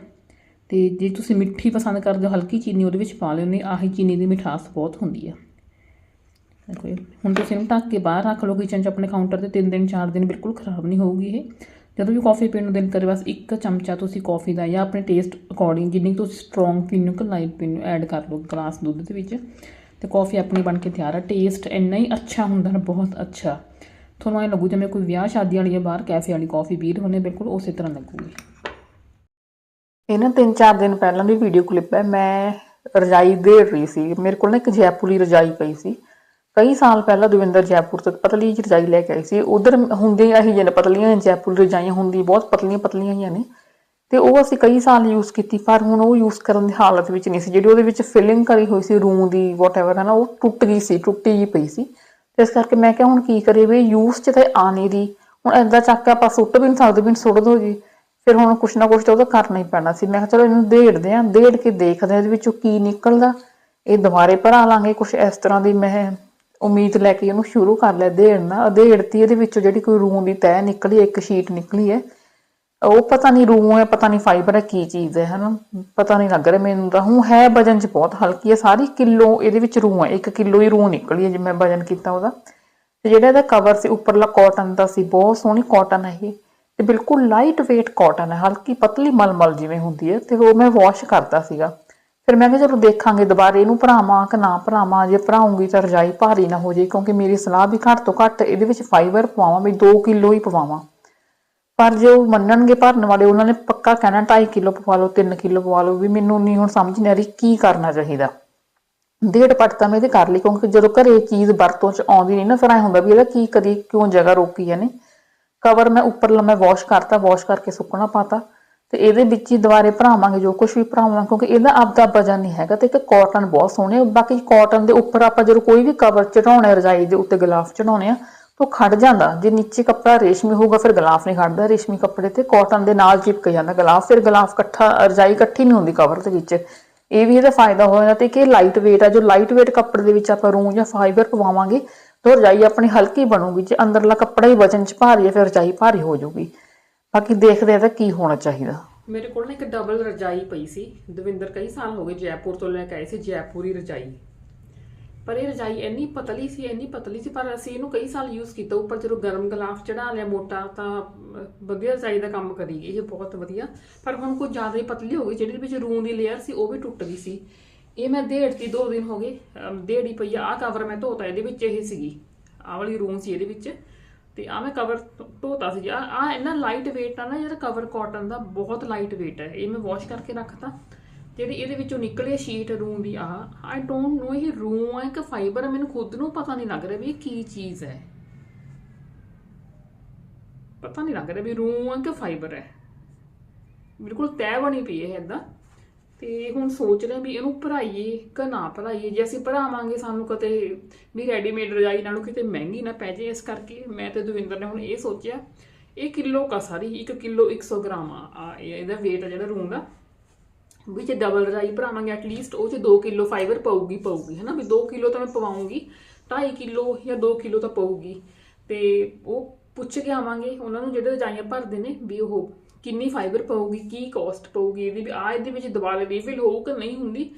ਤੇ ਜੇ ਤੁਸੀਂ ਮਿੱਠੀ ਪਸੰਦ ਕਰਦੇ ਹੋ, ਹਲਕੀ ਚੀਨੀ ਉਹਦੇ ਵਿੱਚ ਪਾ ਲਿਓ, ਨਹੀਂ ਆਹੀ ਚੀਨੀ ਦੀ ਮਿਠਾਸ ਬਹੁਤ ਹੁੰਦੀ ਆ। ਦੇਖੋ ਇਹ। ਹੁਣ ਤੁਸੀਂ ਇਹਨੂੰ ਢੱਕ ਕੇ ਬਾਹਰ ਰੱਖ ਲਓ ਕਿਚਨ 'ਚ ਆਪਣੇ ਕਾਊਂਟਰ ਤੇ 3 ਦਿਨ 4 ਦਿਨ ਬਿਲਕੁਲ ਖਰਾਬ ਨਹੀਂ ਹੋਊਗੀ ਇਹ। ਜਦੋਂ ਵੀ ਕਾਫੀ ਪੀਣ ਨੂੰ ਦਿਲ ਕਰੇ, ਬਸ ਇੱਕ ਚਮਚਾ ਤੁਸੀਂ ਕਾਫੀ ਦਾ ਜਾਂ ਆਪਣੇ ਟੇਸਟ ਅਕੋਰਡਿੰਗ ਜਿੰਨੀ ਕੁ ਤੁਸੀਂ ਸਟਰੋਂਗ ਪੀਣੋ ਕਿ ਲਾਈਟ ਪੀਣੋ ਐਡ ਕਰ ਲਓ ਗਲਾਸ ਦੁੱਧ ਦੇ ਵਿੱਚ। ਤੇ ਕਾਫੀ ਆਪਣੀ ਬਣ ਕੇ ਤਿਆਰ ਆ ਟੇਸਟ ਇੰਨਾ ਹੀ ਅੱਛਾ ਹੁੰਦਾ ਨਾ, ਬਹੁਤ ਅੱਛਾ। ਤੁਹਾਨੂੰ ਐਂ ਲੱਗੂ ਜਿਵੇਂ ਕੋਈ ਵਿਆਹ ਸ਼ਾਦੀ ਵਾਲੀ ਜਾਂ ਬਾਹਰ ਕੈਫੇ ਵਾਲੀ ਕਾਫੀ ਪੀ ਰਹੇ ਹੁੰਦੇ ਬਿਲਕੁਲ ਉਸੇ ਤਰ੍ਹਾਂ ਲੱਗੂਗੀ। ਇਹ ਨਾ ਤਿੰਨ ਚਾਰ ਦਿਨ ਪਹਿਲਾਂ ਦੀ ਵੀਡੀਓ ਕਲਿੱਪ ਹੈ। ਮੈਂ ਰਜਾਈ ਦੇ ਰਹੀ ਸੀ। ਮੇਰੇ ਕੋਲ ਨਾ ਇੱਕ ਜੈਪੁਰੀ ਰਜਾਈ ਪਈ ਸੀ। ਕਈ ਸਾਲ ਪਹਿਲਾਂ ਦਵਿੰਦਰ ਜੈਪੁਰ ਤੋਂ ਪਤਲੀ ਜਿਹੀ ਰਜਾਈ ਲੈ ਕੇ ਆਈ ਸੀ। ਉਧਰ ਹੁੰਦੇ ਇਹੀ ਜਿਹੇ ਨੇ, ਪਤਲੀਆਂ ਜੈਪੁਰ ਰਜਾਈਆਂ ਹੁੰਦੀ ਬਹੁਤ ਪਤਲੀਆਂ ਪਤਲੀਆਂ ਹੀ ਨੇ। ਤੇ ਉਹ ਅਸੀਂ ਕਈ ਸਾਲ ਯੂਜ਼ ਕੀਤੀ, ਪਰ ਹੁਣ ਉਹ ਯੂਜ਼ ਕਰਨ ਦੀ ਹਾਲਤ ਵਿੱਚ ਨਹੀਂ ਸੀ। ਜਿਹੜੀ ਉਹਦੇ ਵਿੱਚ ਫਿਲਿੰਗ ਕਰੀ ਹੋਈ ਸੀ ਰੂਮ ਦੀ ਵਾਟਐਵਰ ਹੈ ਨਾ ਉਹ ਟੁੱਟ ਗਈ ਸੀ, ਟੁੱਟੀ ਜਿਹੀ ਪਈ ਸੀ। ਇਸ ਕਰਕੇ ਮੈਂ ਕਿਹਾ ਹੁਣ ਕੀ ਕਰੀਏ ਵੀ ਯੂਜ਼ 'ਚ ਤਾਂ ਆ ਦੀ ਹੁਣ ਏਦਾਂ ਚੱਕ ਕੇ ਆਪਾਂ ਸੁੱਟ ਵੀ ਨਹੀਂ ਸਕਦੇ, ਵੀ ਸੁੱਟ ਦੋ ਜੀ। ਫਿਰ ਹੁਣ ਕੁਛ ਨਾ ਕੁਛ ਤਾਂ ਉਹਦਾ ਕਰਨਾ ਹੀ ਪੈਣਾ ਸੀ। ਮੈਂ ਕਿਹਾ ਚਲੋ ਇਹਨੂੰ ਦੇੜਦੇ ਆਂ, ਦੇੜ ਕੇ ਦੇਖਦੇ ਆਂ ਇਹਦੇ ਵਿੱਚੋਂ ਕੀ ਨਿਕਲਦਾ। ਇਹ ਦੁਬਾਰੇ ਭਰਾ ਲਾਂਗੇ ਕੁਛ ਇਸ ਤਰ੍ਹਾਂ ਦੀ ਮੈਂ ਉਮੀਦ ਲੈ ਕੇ ਉਹਨੂੰ ਸ਼ੁਰੂ ਕਰ ਲਿਆ ਦੇੜਨਾ ਦੇੜਤੀ ਇਹਦੇ ਵਿੱਚੋਂ ਜਿਹੜੀ ਕੋਈ ਰੂੰ ਦੀ ਤੈਅ ਨਿਕਲੀ ਇੱਕ ਸ਼ੀਟ ਨਿਕਲੀ ਹੈ, ਉਹ ਪਤਾ ਨਹੀਂ ਰੂੰ ਹੈ, ਪਤਾ ਨਹੀਂ ਫਾਈਬਰ ਹੈ, ਕੀ ਚੀਜ਼ ਹੈ, ਹਨਾ? ਪਤਾ ਨਹੀਂ ਲੱਗ ਰਿਹਾ ਮੈਨੂੰ ਤਾਂ। ਹੁਣ ਹੈ ਵਜਨ 'ਚ ਬਹੁਤ ਹਲਕੀ ਹੈ, ਸਾਰੀ ਕਿਲੋ ਇਹਦੇ ਵਿੱਚ ਰੂੰ ਹੈ 1 ਕਿਲੋ ਹੀ ਰੂੰ ਨਿਕਲੀ ਹੈ ਜੇ ਮੈਂ ਵਜਨ ਕੀਤਾ ਉਹਦਾ। ਤੇ ਜਿਹੜਾ ਇਹਦਾ ਕਵਰ ਸੀ, ਉੱਪਰਲਾ ਕਾਟਨ ਦਾ ਸੀ, ਬਹੁਤ ਸੋਹਣੀ ਕਾਟਨ ਹੈ ਇਹ। ਤੇ ਬਿਲਕੁਲ ਲਾਈਟ weight ਕਾਟਨ ਹੈ, ਹਲਕੀ ਪਤਲੀ ਮਲਮਲ ਜਿਵੇਂ ਹੁੰਦੀ ਹੈ, ਤੇ ਉਹ ਮੈਂ ਵਾਸ਼ ਕਰਤਾ ਸੀਗਾ। ਫਿਰ ਮੈਂ ਕਿਹਾ ਚਲੋ ਦੇਖਾਂਗੇ ਦੁਬਾਰਾ ਇਹਨੂੰ ਭਰਾਵਾਂ ਕਿ ਨਾ ਭਰਾਵਾਂ, ਜੇ ਭਰਾਉਂਗੀ ਤਾਂ ਰਜਾਈ ਭਾਰੀ ਨਾ ਹੋ ਜੇ ਕਿਉਂਕਿ ਮੇਰੀ ਸਲਾਹ ਵੀ ਘੱਟ ਤੋਂ ਘੱਟ ਇਹਦੇ ਵਿੱਚ ਫਾਈਬਰ ਪਵਾਵਾਂ, ਵੀ 2 ਕਿਲੋ ਹੀ ਪਵਾਵਾਂ। ਪਰ ਜੇ ਉਹ ਮੰਨਣਗੇ ਭਰਨ ਵਾਲੇ, ਉਹਨਾਂ ਨੇ ਪੱਕਾ ਕਹਿਣਾ 2.5 ਕਿਲੋ ਪਵਾ ਲਓ 3 ਕਿਲੋ ਪਵਾ ਲਓ, ਵੀ ਮੈਨੂੰ ਨਹੀਂ ਹੁਣ ਸਮਝ ਨਹੀਂ ਆ ਰਹੀ ਕੀ ਕਰਨਾ ਚਾਹੀਦਾ। ਡੇਢ ਪੱਟ ਤਾਂ ਮੈਂ ਇਹਦੇ ਕਰ ਲਈ, ਕਿਉਂਕਿ ਜਦੋਂ ਘਰੇ ਚੀਜ਼ ਵਰਤੋਂ ਚ ਆਉਂਦੀ ਨਹੀਂ ਨਾ, ਫਿਰ ਐ ਹੁੰਦਾ ਵੀ ਇਹਦਾ ਕੀ ਕਰੀ ਕਿਉਂ ਜਗ੍ਹਾ ਰੋਕੀ ਇਹਨੇ। ਕਵਰ ਮੈਂ ਉੱਪਰਲਾ ਮੈਂ ਵਾਸ਼ ਕਰਤਾ ਵਾਸ਼ ਕਰਕੇ ਸੁੱਕਣਾ ਪਾਤਾ। ਤੇ ਇਹਦੇ ਵਿੱਚ ਹੀ ਦੁਬਾਰੇ ਭਰਾਵਾਂਗੇ, ਜੋ ਕੁਝ ਵੀ ਭਰਾਵਾਂਗੇ ਕਿਉਂਕਿ ਇਹਦਾ ਆਪਦਾ ਵਜਨ ਨਹੀਂ ਹੈਗਾ ਤੇ ਇੱਕ ਕਾਟਨ ਬਹੁਤ ਸੋਹਣੇ ਆ। ਬਾਕੀ ਕਾਟਨ ਦੇ ਉੱਪਰ ਆਪਾਂ ਜਦੋਂ ਕੋਈ ਵੀ ਕਵਰ ਚੜਾਉਣਾ ਰਜਾਈ ਦੇ ਉੱਤੇ ਗਲਾਫ ਚੜਾਉਣੇ ਆ, ਤਾਂ ਉਹ ਖੜ ਜਾਂਦਾ। ਜੇ ਨੀਚੇ ਕੱਪੜਾ ਰੇਸ਼ਮੀ ਹੋਊਗਾ, ਫਿਰ ਗਲਾਫ ਨਹੀਂ ਖੜਦਾ ਰੇਸ਼ਮੀ ਕੱਪੜੇ ਤੇ। ਕਾਟਨ ਦੇ ਨਾਲ ਚਿਪਕ ਜਾਂਦਾ ਗਲਾਫ, ਫਿਰ ਗਲਾਫ ਇਕੱਠਾ, ਰਜਾਈ ਇਕੱਠੀ ਨਹੀਂ ਹੁੰਦੀ ਕਵਰ ਦੇ ਵਿੱਚ। ਇਹ ਵੀ ਇਹਦਾ ਫਾਇਦਾ ਹੋ ਜਾਂਦਾ ਤੇ ਕਿ ਲਾਈਟ weight ਆ, ਜੋ ਲਾਈਟ weight ਕੱਪੜੇ ਦੇ ਵਿੱਚ ਆਪਾਂ ਰੂੰ ਜਾਂ ਫਾਈਬਰ ਪਵਾਵਾਂਗੇ ਤਾਂ ਰਜਾਈ ਆਪਣੀ ਹਲਕੀ ਬਣੂਗੀ, ਜੇ ਅੰਦਰਲਾ ਕੱਪੜਾ ਹੀ ਵਜਨ ਚ ਭਾਰੀ ਹੈ ਫਿਰ ਰਜਾਈ ਭਾਰੀ ਹੋ ਜਾਊਗੀ। ਬਾਕੀ ਦੇਖਦੇ ਆ ਤਾਂ ਕੀ ਹੋਣਾ ਚਾਹੀਦਾ। ਮੇਰੇ ਕੋਲ ਨਾ ਇੱਕ ਡਬਲ ਰਜਾਈ ਪਈ ਸੀ। ਦਵਿੰਦਰ ਕਈ ਸਾਲ ਹੋ ਗਏ ਜੈਪੁਰ ਤੋਂ ਲੈ ਕੇ ਆਏ ਸੀ, ਜੈਪੁਰੀ ਰਜਾਈ। ਪਰ ਇਹ ਰਜਾਈ ਇੰਨੀ ਪਤਲੀ ਸੀ, ਇੰਨੀ ਪਤਲੀ ਸੀ, ਪਰ ਅਸੀਂ ਇਹਨੂੰ ਕਈ ਸਾਲ ਯੂਜ਼ ਕੀਤਾ। ਉੱਪਰ ਜਦੋਂ ਗਰਮ ਗਲਾਫ ਚੜਾ ਲਿਆ ਮੋਟਾ, ਤਾਂ ਵਧੀਆ ਰਜਾਈ ਦਾ ਕੰਮ ਕਰੀ ਗਈ। ਇਹ ਬਹੁਤ ਵਧੀਆ। ਪਰ ਹੁਣ ਕੁਝ ਜ਼ਿਆਦਾ ਹੀ ਪਤਲੀ ਹੋ ਗਈ, ਜਿਹੜੀ ਵਿੱਚ ਰੂੰ ਦੀ ਲੇਅਰ ਸੀ, ਉਹ ਵੀ ਟੁੱਟ ਗਈ ਸੀ। ਇਹ ਮੈਂ ਦੇੜਤੀ ਦੋ ਦਿਨ ਹੋ ਗਏ ਦੇੜੀ ਪਈ ਆ ਕਵਰ ਮੈਂ ਧੋਤਾ ਇਹਦੇ ਵਿੱਚ ਇਹ ਸੀਗੀ, ਆਹ ਵਾਲੀ ਰੂਮ ਸੀ ਇਹਦੇ ਵਿੱਚ, ਤੇ ਆ ਮੈਂ ਕਵਰ ਧੋਤਾ ਸੀ ਆ ਆ ਇੰਨਾ ਲਾਈਟ weight ਆ ਨਾ ਜਿਹੜਾ ਕਵਰ ਕਾਟਨ ਦਾ, ਬਹੁਤ ਲਾਈਟ weight ਹੈ ਇਹ ਮੈਂ ਵਾਸ਼ ਕਰਕੇ ਰੱਖਤਾ, ਜਿਹੜੀ ਇਹਦੇ ਵਿੱਚੋਂ ਨਿਕਲੀ ਸ਼ੀਟ ਰੂਮ ਦੀ ਆ ਆਈ ਡੋਨਟ ਨੋ ਇਹ ਰੂਮ ਹੈ ਕਿ ਫਾਈਬਰ ਹੈ ਮੈਨੂੰ ਖੁਦ ਨੂੰ ਪਤਾ ਨਹੀਂ ਲੱਗ ਰਿਹਾ ਵੀ ਇਹ ਕੀ ਚੀਜ਼ ਹੈ। ਪਤਾ ਨਹੀਂ ਲੱਗ ਰਿਹਾ ਵੀ ਰੂਮ ਹੈ ਕਿ ਫਾਈਬਰ ਹੈ। ਬਿਲਕੁਲ ਤੈਅ ਬਣੀ ਪਈ ਹੈ ਇਦਾਂ ਤੇ ਹੁਣ ਸੋਚ ਰਹੇ ਵੀ ਇਹਨੂੰ ਭਰਾਈਏ ਕਿ ਨਾ ਭਰਾਈਏ ਜੇ ਅਸੀਂ ਭਰਾਵਾਂਗੇ ਸਾਨੂੰ ਕਦੇ ਵੀ ਰੈਡੀਮੇਡ ਰਜਾਈ ਨਾਲੋਂ ਕਿਤੇ ਮਹਿੰਗੀ ਨਾ ਪੈ ਜੇ ਇਸ ਕਰਕੇ, ਮੈਂ ਤੇ ਦਵਿੰਦਰ ਨੇ ਹੁਣ ਇਹ ਸੋਚਿਆ, ਇਹ ਕਿਲੋ ਕਾ ਸਾਰੀ 1 ਕਿਲੋ 100 ਗ੍ਰਾਮ ਆ ਇਹਦਾ weight ਆ ਜਿਹੜਾ ਰੂਮ ਦਾ। ਵੀ ਜੇ ਡਬਲ ਰਜਾਈ ਭਰਾਵਾਂਗੇ ਐਟਲੀਸਟ ਉਹ ਚ 2 ਕਿਲੋ ਫਾਈਬਰ ਪਊਗੀ ਪਊਗੀ, ਹਨਾ? ਵੀ 2 ਕਿਲੋ ਤਾਂ ਮੈਂ ਪਵਾਉਂਗੀ 2.5 ਕਿਲੋ ਜਾਂ 2 ਕਿਲੋ ਤਾਂ ਪਊਗੀ। ਤੇ ਉਹ ਪੁੱਛ ਕੇ ਆਵਾਂਗੇ, ਉਹਨਾਂ ਨੂੰ ਜਿਹੜੇ ਰਜਾਈਆਂ ਭਰਦੇ ਨੇ, ਵੀ ਉਹ ਕਿੰਨੀ ਫਾਈਬਰ ਪਊਗੀ, ਕੀ ਕਾਸਟ ਪਊਗੀ, ਇਹਦੀ ਵੀ ਆ ਇਹਦੇ ਵਿੱਚ ਦੁਬਾਰਾ ਰੀਫਿਲ ਹੋਊ ਕਿ ਨਹੀਂ ਹੁੰਦੀ,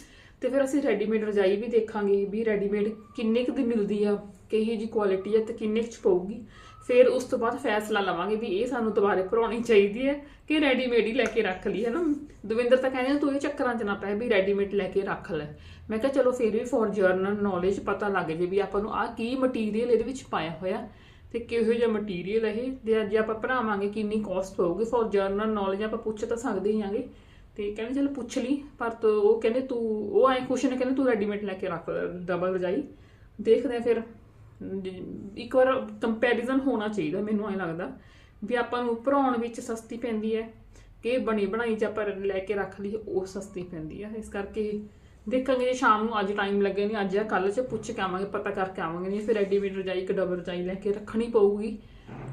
ਤੇ ਫਿਰ ਅਸੀਂ ਰੈਡੀਮੇਡ ਰਜਾਈ ਵੀ ਦੇਖਾਂਗੇ ਵੀ ਰੈਡੀਮੇਡ ਕਿੰਨੇ ਕੁ ਦੀ ਮਿਲਦੀ ਆ, ਕਿਹੀ ਜੀ ਕੁਆਲਿਟੀ ਆ ਤੇ ਕਿੰਨੇ ਕੁ ਚ ਪਊਗੀ। ਫਿਰ ਉਸ ਤੋਂ ਬਾਅਦ ਫੈਸਲਾ ਲਵਾਂਗੇ ਵੀ ਇਹ ਸਾਨੂੰ ਦੁਬਾਰੇ ਭਰਾਉਣੀ ਚਾਹੀਦੀ ਹੈ ਕਿ ਰੈਡੀਮੇਡ ਹੀ ਲੈ ਕੇ ਰੱਖ ਲਈ ਹੈ ਨਾ ਦਵਿੰਦਰ ਤਾਂ ਕਹਿੰਦੇ ਤੂੰ ਇਹ ਚੱਕਰਾਂ 'ਚ ਨਾ ਪੈ ਵੀ ਰੈਡੀਮੇਡ ਲੈ ਕੇ ਰੱਖ ਲੈ। ਮੈਂ ਕਿਹਾ ਚਲੋ ਫਿਰ ਵੀ ਫॉर ਜਰਨਲ ਨੌਲੇਜ ਪਤਾ ਲੱਗ ਜੇ ਵੀ ਆਪਾਂ ਨੂੰ ਆ ਕੀ ਮਟੀਰੀਅਲ ਇਹਦੇ ਵਿੱਚ ਪਾਇਆ ਹੋਇਆ। ਤੇ ਕਿਹੋ ਜਿਹਾ ਮਟੀਰੀਅਲ ਹੈ ਇਹ? ਤੇ ਜੇ ਆਪਾਂ ਭਰਾਵਾਂਗੇ ਕਿੰਨੀ ਕਾਸਟ ਪਊਗੀ ਫॉर ਜਰਨਲ ਨੌਲੇਜ ਆਪਾਂ ਪੁੱਛ ਤਾਂ ਸਕਦੇ ਹੀ ਆਂਗੇ। ਤੇ ਕਹਿੰਦੇ ਚਲ ਪੁੱਛ ਲਈ, ਪਰ ਤੋ ਉਹ ਕਹਿੰਦੇ ਤੂੰ, ਉਹ ਐ ਖੁਸ਼ ਨੇ ਕਹਿੰਦੇ ਤੂੰ ਰੈਡੀਮੇਡ ਲੈ ਕੇ ਰੱਖ ਡਬਲ ਰਜਾਈ ਦੇਖਦੇ ਆ ਫਿਰ ਇੱਕ ਵਾਰ ਕੰਪੈਰੀਜ਼ਨ ਹੋਣਾ ਚਾਹੀਦਾ ਮੈਨੂੰ ਐ ਲੱਗਦਾ, ਵੀ ਆਪਾਂ ਨੂੰ ਭਰਾਉਣ ਵਿੱਚ ਸਸਤੀ ਪੈਂਦੀ ਹੈ, ਕਿ ਬਣੀ ਬਣਾਈ 'ਚ ਆਪਾਂ ਲੈ ਕੇ ਰੱਖ ਲਈ, ਉਹ ਸਸਤੀ ਪੈਂਦੀ ਹੈ ਇਸ ਕਰਕੇ ਦੇਖਾਂਗੇ ਜੇ ਸ਼ਾਮ ਨੂੰ ਅੱਜ ਟਾਈਮ ਲੱਗੇ ਨਹੀਂ, ਅੱਜ ਜਾਂ ਕੱਲ ਚ ਪੁੱਛ ਕੇ ਆਵਾਂਗੇ, ਪਤਾ ਕਰਕੇ ਆਵਾਂਗੇ ਨਹੀਂ, ਫਿਰ ਰੈਡੀਮੇਡ ਰਜਾਈ ਇੱਕ ਡਬਲ ਰਜਾਈ ਲੈ ਕੇ ਰੱਖਣੀ ਪਊਗੀ।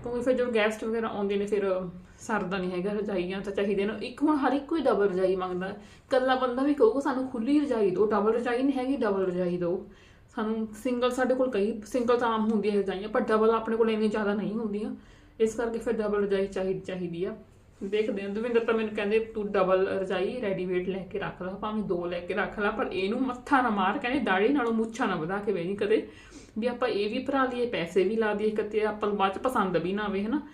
ਕਿਉਂਕਿ ਫਿਰ ਜਦੋਂ ਗੈਸਟ ਵਗੈਰਾ ਆਉਂਦੇ ਨੇ, ਫਿਰ ਸਰਦਾ ਨਹੀਂ ਹੈਗਾ ਰਜਾਈਆਂ ਤਾਂ ਚਾਹੀਦੇ ਨੇ। ਇੱਕ ਹੁਣ ਹਰ ਇੱਕ ਕੋਈ ਡਬਲ ਰਜਾਈ ਮੰਗਦਾ। ਹੈ। ਇਕੱਲਾ ਬੰਦਾ ਵੀ ਕਹੂਗਾ, ਸਾਨੂੰ ਖੁੱਲੀ ਰਜਾਈ ਦਿਓ। ਡਬਲ ਰਜਾਈ ਨਹੀਂ ਹੈਗੀ ਡਬਲ ਰਜਾਈ ਦਿਓ। ਸਾਨੂੰ ਸਿੰਗਲ ਸਾਡੇ ਕੋਲ ਕਈ ਸਿੰਗਲ ਤਾਂ ਆਮ ਹੁੰਦੀਆਂ ਰਜਾਈਆਂ, ਪਰ ਡਬਲ ਆਪਣੇ ਕੋਲ ਇੰਨੀ ਜ਼ਿਆਦਾ ਨਹੀਂ ਹੁੰਦੀਆਂ। ਇਸ ਕਰਕੇ ਫਿਰ ਡਬਲ ਰਜਾਈ ਚਾਹੀਦੀ ਚਾਹੀਦੀ ਆ। ਦੇਖਦੇ ਹਾਂ। ਦਵਿੰਦਰ ਤਾਂ ਮੈਨੂੰ ਕਹਿੰਦੇ, ਤੂੰ ਡਬਲ ਰਜਾਈ ਰੈਡੀਮੇਡ ਲੈ ਕੇ ਰੱਖ ਲੈ, ਭਾਵੇਂ ਦੋ ਲੈ ਕੇ ਰੱਖ ਲੈ, ਪਰ ਇਹਨੂੰ ਮੱਥਾ ਨਾ ਮਾਰ, ਕਹਿੰਦੇ ਦਾੜੀ ਨਾਲੋਂ ਮੁੱਛਾਂ ਨਾ ਵਧਾ ਕੇ ਵੇਣੀ ਕਦੇ। ਵੀ ਆਪਾਂ ਇਹ ਵੀ ਭਰਾ ਲਈਏ, ਪੈਸੇ ਵੀ ਲਾ ਦਈਏ, ਕਿਤੇ ਆਪਾਂ ਨੂੰ ਬਾਅਦ ਚ ਪਸੰਦ ਵੀ ਨਾ ਆਵੇ, ਹਨਾ?